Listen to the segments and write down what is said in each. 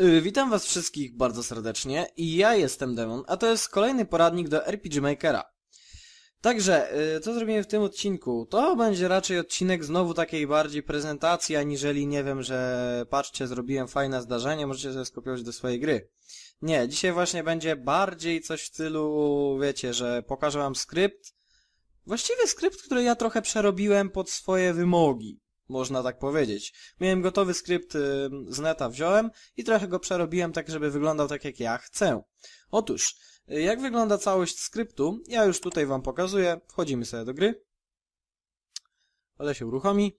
Y, Witam was wszystkich bardzo serdecznie i ja jestem Demon, a to jest kolejny poradnik do RPG Makera. Także, y, co zrobimy w tym odcinku? To będzie raczej odcinek znowu takiej bardziej prezentacji, aniżeli nie wiem, że patrzcie, zrobiłem fajne zdarzenie, możecie sobie skopiować do swojej gry. Nie, dzisiaj właśnie będzie bardziej coś w stylu, wiecie, że pokażę wam skrypt. Właściwie skrypt, który ja trochę przerobiłem pod swoje wymogi można tak powiedzieć. Miałem gotowy skrypt z neta, wziąłem i trochę go przerobiłem tak, żeby wyglądał tak, jak ja chcę. Otóż, y, jak wygląda całość skryptu, ja już tutaj wam pokazuję. Wchodzimy sobie do gry. Ale się uruchomi.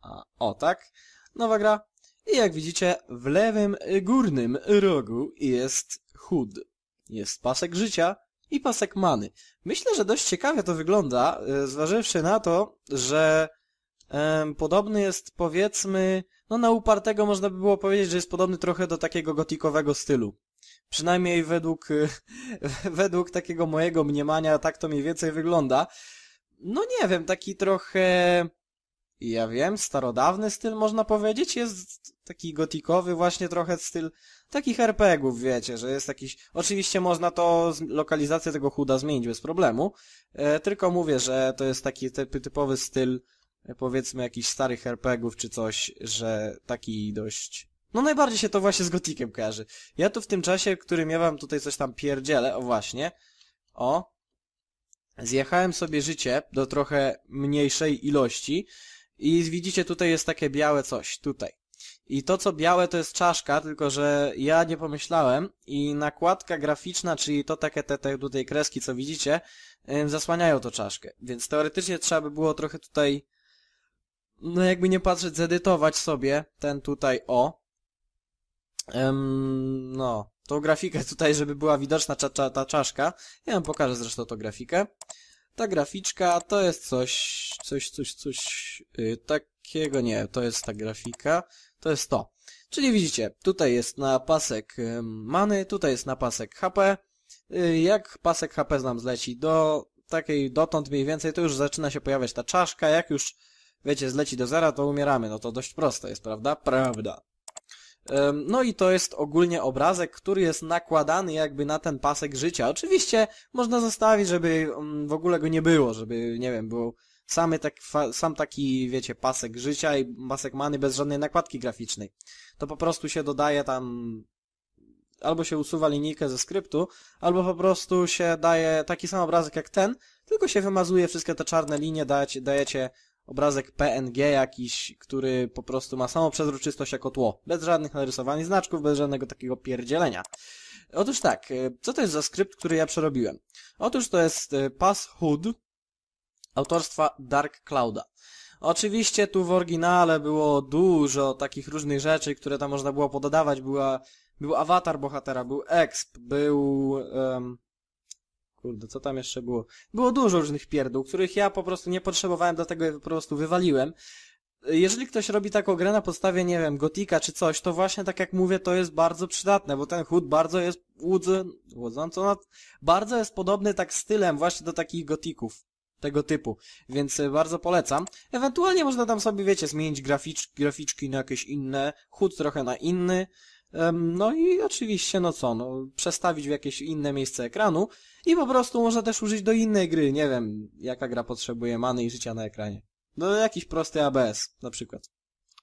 A, o tak. Nowa gra. I jak widzicie, w lewym y, górnym rogu jest HUD. Jest pasek życia i pasek many. Myślę, że dość ciekawie to wygląda, e, zważywszy na to, że podobny jest powiedzmy, no na upartego można by było powiedzieć, że jest podobny trochę do takiego gotikowego stylu. Przynajmniej według, e, według takiego mojego mniemania tak to mniej więcej wygląda. No nie wiem, taki trochę, ja wiem, starodawny styl można powiedzieć, jest taki gotikowy właśnie trochę styl takich RPGów, wiecie, że jest jakiś... Oczywiście można to, lokalizację tego chuda zmienić bez problemu, e, tylko mówię, że to jest taki typowy styl, e, powiedzmy, jakichś starych RPGów czy coś, że taki dość... No najbardziej się to właśnie z gotikiem kojarzy. Ja tu w tym czasie, którym ja wam tutaj coś tam pierdzielę, o właśnie, o, zjechałem sobie życie do trochę mniejszej ilości i widzicie, tutaj jest takie białe coś, tutaj. I to co białe to jest czaszka, tylko że ja nie pomyślałem i nakładka graficzna, czyli to takie te, te tutaj kreski co widzicie, zasłaniają to czaszkę. Więc teoretycznie trzeba by było trochę tutaj, no jakby nie patrzeć, zedytować sobie ten tutaj o. Ym, no, tą grafikę tutaj, żeby była widoczna cza, cza, ta czaszka. Ja wam pokażę zresztą tą grafikę. Ta graficzka to jest coś, coś, coś, coś yy, takiego, nie, to jest ta grafika to jest to. Czyli widzicie, tutaj jest na pasek many, tutaj jest na pasek HP. Y, jak pasek HP nam zleci do takiej dotąd mniej więcej, to już zaczyna się pojawiać ta czaszka. Jak już, wiecie, zleci do zera, to umieramy. No to dość proste jest, prawda? Prawda. No i to jest ogólnie obrazek, który jest nakładany jakby na ten pasek życia. Oczywiście można zostawić, żeby mm, w ogóle go nie było, żeby, nie wiem, było Samy tak, sam taki, wiecie, pasek życia i pasek many bez żadnej nakładki graficznej. To po prostu się dodaje tam albo się usuwa linijkę ze skryptu, albo po prostu się daje taki sam obrazek jak ten, tylko się wymazuje wszystkie te czarne linie, dajecie, dajecie obrazek PNG jakiś, który po prostu ma samą przezroczystość jako tło. Bez żadnych narysowanych znaczków, bez żadnego takiego pierdzielenia. Otóż tak, co to jest za skrypt, który ja przerobiłem? Otóż to jest y, pass hood, autorstwa Dark Clouda. Oczywiście tu w oryginale było dużo takich różnych rzeczy, które tam można było pododawać. Była, był awatar bohatera, był exp, był... Um, kurde, co tam jeszcze było? Było dużo różnych pierdół, których ja po prostu nie potrzebowałem, dlatego je po prostu wywaliłem. Jeżeli ktoś robi taką grę na podstawie, nie wiem, gotika czy coś, to właśnie tak jak mówię, to jest bardzo przydatne, bo ten HUD bardzo jest łudząco, bardzo jest podobny tak stylem właśnie do takich gotików tego typu, więc e, bardzo polecam. Ewentualnie można tam sobie, wiecie, zmienić graficz, graficzki na jakieś inne, chód trochę na inny, no i oczywiście, no co, no, przestawić w jakieś inne miejsce ekranu i po prostu można też użyć do innej gry, nie wiem, jaka gra potrzebuje many i życia na ekranie. Do jakiś prosty ABS, na przykład.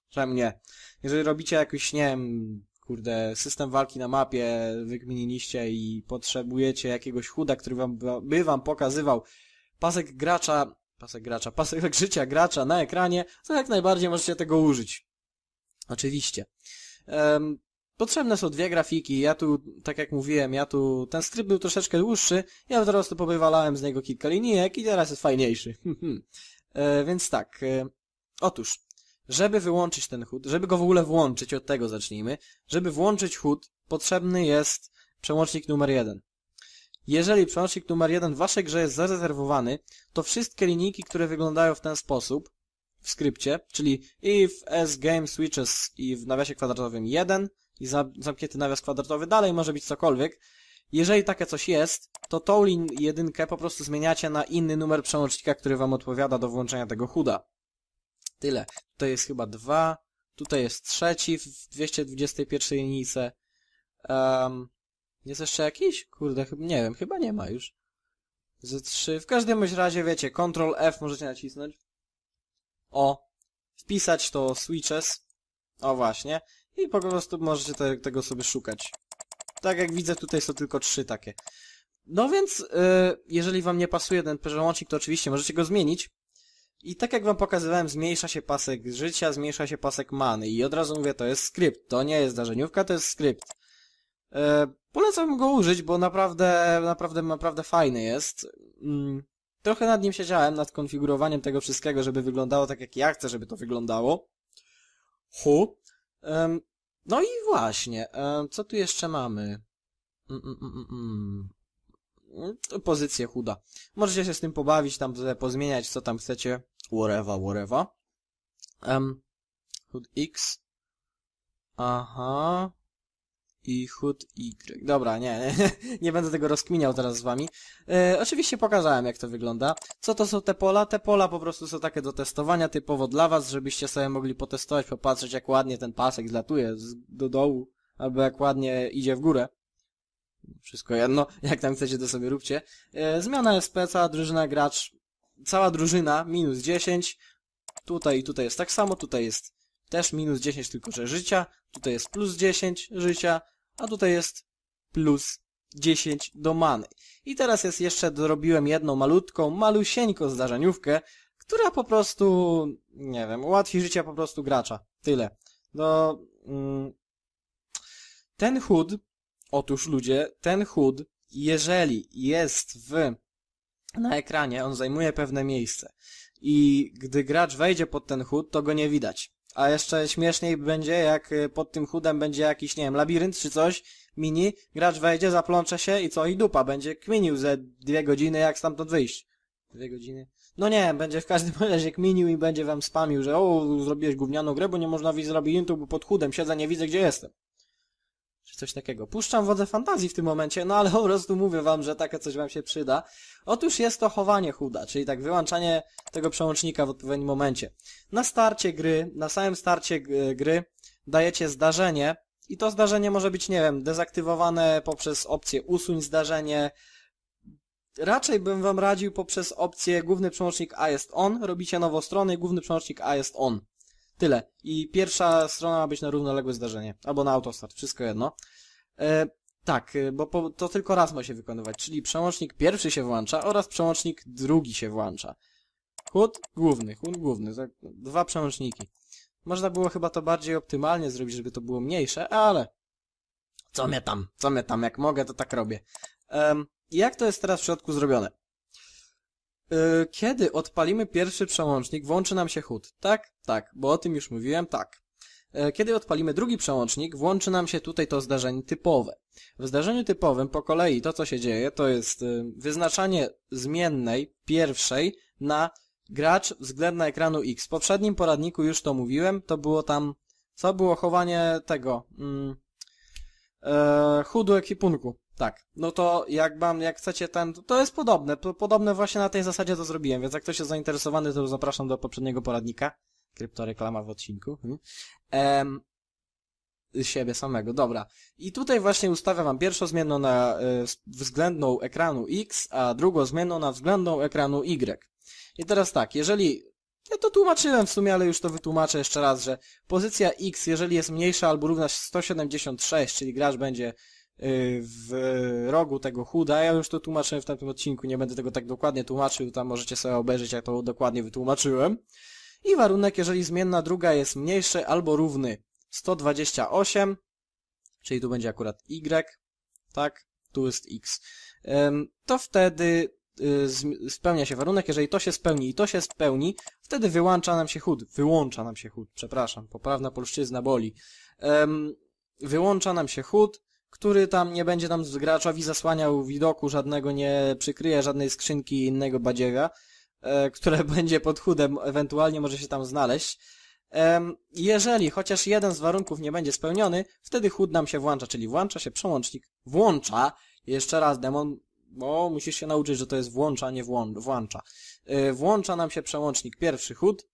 Czemu nie? Jeżeli robicie jakiś, nie wiem, kurde, system walki na mapie wykminiliście i potrzebujecie jakiegoś chuda, który wam, by wam pokazywał pasek gracza, pasek gracza, pasek życia gracza na ekranie, to jak najbardziej możecie tego użyć. Oczywiście. Um, potrzebne są dwie grafiki. Ja tu, tak jak mówiłem, ja tu, ten skrypt był troszeczkę dłuższy, ja po prostu powywalałem z niego kilka linijek i teraz jest fajniejszy. e, więc tak, e, otóż, żeby wyłączyć ten HUD, żeby go w ogóle włączyć, od tego zacznijmy, żeby włączyć HUD, potrzebny jest przełącznik numer jeden. Jeżeli przełącznik numer 1 w waszej grze jest zarezerwowany, to wszystkie linijki, które wyglądają w ten sposób w skrypcie, czyli if s game switches i w nawiasie kwadratowym 1 i zamknięty nawias kwadratowy dalej może być cokolwiek, jeżeli takie coś jest, to tą lin jedynkę po prostu zmieniacie na inny numer przełącznika, który wam odpowiada do włączenia tego chuda. Tyle. Tutaj jest chyba 2, Tutaj jest trzeci w 221 linijce. Um, jest jeszcze jakiś? Kurde, chyba nie wiem, chyba nie ma już. Z trzy. W każdym razie, wiecie, Ctrl F możecie nacisnąć. O. Wpisać to switches. O właśnie. I po prostu możecie te, tego sobie szukać. Tak jak widzę, tutaj są tylko trzy takie. No więc, yy, jeżeli wam nie pasuje ten przełącznik, to oczywiście możecie go zmienić. I tak jak wam pokazywałem, zmniejsza się pasek życia, zmniejsza się pasek many. I od razu mówię, to jest skrypt. To nie jest zdarzeniówka, to jest skrypt. Yy, polecam go użyć, bo naprawdę, naprawdę, naprawdę fajny jest. Yy, trochę nad nim siedziałem, nad konfigurowaniem tego wszystkiego, żeby wyglądało tak, jak ja chcę, żeby to wyglądało. Hu. No i właśnie, co tu jeszcze mamy? Mm, mm, mm, mm. Pozycję chuda. Możecie się z tym pobawić, tam pozmieniać, co tam chcecie. Whatever, whatever. Um, HUD X. Aha. I HUD Y. Dobra, nie, nie, nie będę tego rozkminiał teraz z wami. E, oczywiście pokazałem, jak to wygląda. Co to są te pola? Te pola po prostu są takie do testowania typowo dla was, żebyście sobie mogli potestować, popatrzeć, jak ładnie ten pasek zlatuje z, do dołu, albo jak ładnie idzie w górę. Wszystko jedno, jak tam chcecie, to sobie róbcie. E, zmiana SP, cała drużyna, gracz, cała drużyna, minus 10. Tutaj i tutaj jest tak samo, tutaj jest też minus 10, tylko że życia. Tutaj jest plus 10 życia, a tutaj jest plus 10 do many. I teraz jest jeszcze, dorobiłem jedną malutką, malusieńką zdarzeniówkę, która po prostu, nie wiem, ułatwi życie po prostu gracza. Tyle. No, mm, ten HUD Otóż ludzie, ten HUD, jeżeli jest w, na ekranie, on zajmuje pewne miejsce i gdy gracz wejdzie pod ten HUD, to go nie widać. A jeszcze śmieszniej będzie, jak y, pod tym HUDem będzie jakiś, nie wiem, labirynt czy coś, mini, gracz wejdzie, zaplącze się i co, i dupa, będzie kminił ze dwie godziny, jak stamtąd wyjść. Dwie godziny? No nie, będzie w każdym razie kminił i będzie wam spamił, że o, zrobiłeś gównianą grę, bo nie można z labiryntu, bo pod chudem siedzę, nie widzę, gdzie jestem czy coś takiego. Puszczam wodze fantazji w tym momencie, no ale po prostu mówię wam, że takie coś wam się przyda. Otóż jest to chowanie chuda, czyli tak wyłączanie tego przełącznika w odpowiednim momencie. Na starcie gry, na samym starcie gry dajecie zdarzenie i to zdarzenie może być, nie wiem, dezaktywowane poprzez opcję usuń zdarzenie. Raczej bym wam radził poprzez opcję główny przełącznik A jest on, robicie nową stronę i główny przełącznik A jest on. Tyle. I pierwsza strona ma być na równoległe zdarzenie. Albo na autostart. Wszystko jedno. E, tak, e, bo po, to tylko raz ma się wykonywać. Czyli przełącznik pierwszy się włącza oraz przełącznik drugi się włącza. Chód główny, chód główny. Dwa przełączniki. Można było chyba to bardziej optymalnie zrobić, żeby to było mniejsze, ale co mnie tam, co mnie tam, jak mogę, to tak robię. Jak to jest teraz w środku zrobione? E, kiedy odpalimy pierwszy przełącznik, włączy nam się HUD. Tak? Tak, bo o tym już mówiłem, tak. E, kiedy odpalimy drugi przełącznik, włączy nam się tutaj to zdarzenie typowe. W zdarzeniu typowym po kolei to, co się dzieje, to jest e, wyznaczanie zmiennej pierwszej na gracz względna ekranu X. W poprzednim poradniku już to mówiłem, to było tam, co było chowanie tego, e, chudu ekwipunku. Tak, no to jak mam, jak chcecie ten, to jest podobne, podobne właśnie na tej zasadzie to zrobiłem, więc jak ktoś jest zainteresowany, to zapraszam do poprzedniego poradnika. Kryptoreklama w odcinku. Hmm. siebie samego, dobra. I tutaj właśnie ustawiam wam pierwszą zmienną na y, względną ekranu X, a drugą zmienną na względną ekranu Y. I teraz tak, jeżeli ja to tłumaczyłem w sumie, ale już to wytłumaczę jeszcze raz, że pozycja X, jeżeli jest mniejsza albo równa 176, czyli gracz będzie w rogu tego chuda. Ja już to tłumaczyłem w tamtym odcinku, nie będę tego tak dokładnie tłumaczył, tam możecie sobie obejrzeć, jak to dokładnie wytłumaczyłem. I warunek, jeżeli zmienna druga jest mniejszy albo równy 128, czyli tu będzie akurat y, tak, tu jest x, to wtedy y, spełnia się warunek, jeżeli to się spełni i to się spełni, wtedy wyłącza nam się chód, wyłącza nam się chód, przepraszam, poprawna polszczyzna boli, wyłącza nam się chód, który tam nie będzie nam graczowi zasłaniał widoku, żadnego nie przykryje żadnej skrzynki innego badziewia, e, które będzie pod chudem, ewentualnie może się tam znaleźć. Jeżeli chociaż jeden z warunków nie będzie spełniony, wtedy chud nam się włącza, czyli włącza się przełącznik, włącza, jeszcze raz demon, bo musisz się nauczyć, że to jest włącza, nie włącza. E, włącza nam się przełącznik pierwszy chud,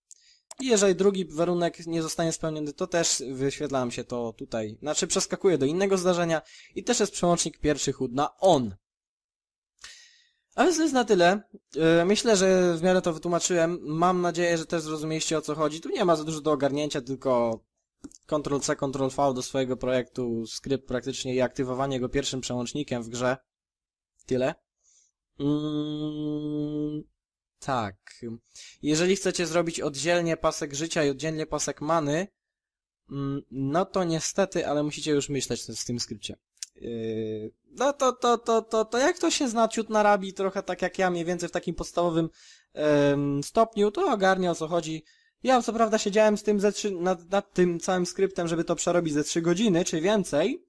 jeżeli drugi warunek nie zostanie spełniony, to też wyświetla nam się to tutaj, znaczy przeskakuje do innego zdarzenia i też jest przełącznik pierwszy chód na on. A więc to jest na tyle. E, Myślę, że w miarę to wytłumaczyłem. Mam nadzieję, że też zrozumieliście o co chodzi. Tu nie ma za dużo do ogarnięcia, tylko Ctrl-C, Ctrl-V do swojego projektu, skrypt praktycznie i aktywowanie go pierwszym przełącznikiem w grze. Tyle. Mm, tak. Jeżeli chcecie zrobić oddzielnie pasek życia i oddzielnie pasek many, mm, no to niestety, ale musicie już myśleć w tym skrypcie. Yy, no to, to, to, to, to jak to się zna ciut na rabi, trochę tak jak ja, mniej więcej w takim podstawowym stopniu, to ogarnia o co chodzi. Ja co prawda siedziałem z tym ze trzy, nad, nad tym całym skryptem, żeby to przerobić ze 3 godziny, czy więcej,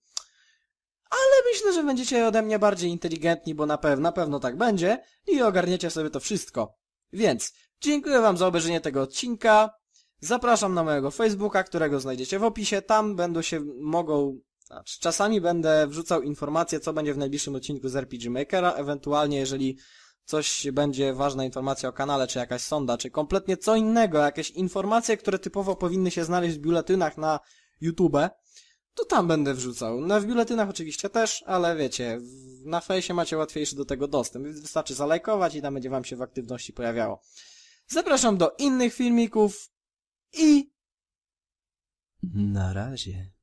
ale myślę, że będziecie ode mnie bardziej inteligentni, bo na, pew na pewno tak będzie i ogarniecie sobie to wszystko. Więc dziękuję wam za obejrzenie tego odcinka. Zapraszam na mojego Facebooka, którego znajdziecie w opisie. Tam będą się mogą znaczy, czasami będę wrzucał informacje, co będzie w najbliższym odcinku z RPG Makera, ewentualnie jeżeli coś będzie ważna informacja o kanale, czy jakaś sonda, czy kompletnie co innego, jakieś informacje, które typowo powinny się znaleźć w biuletynach na YouTube, to tam będę wrzucał. No w biuletynach oczywiście też, ale wiecie, na fejsie macie łatwiejszy do tego dostęp, więc wystarczy zalajkować i tam będzie wam się w aktywności pojawiało. Zapraszam do innych filmików i na razie.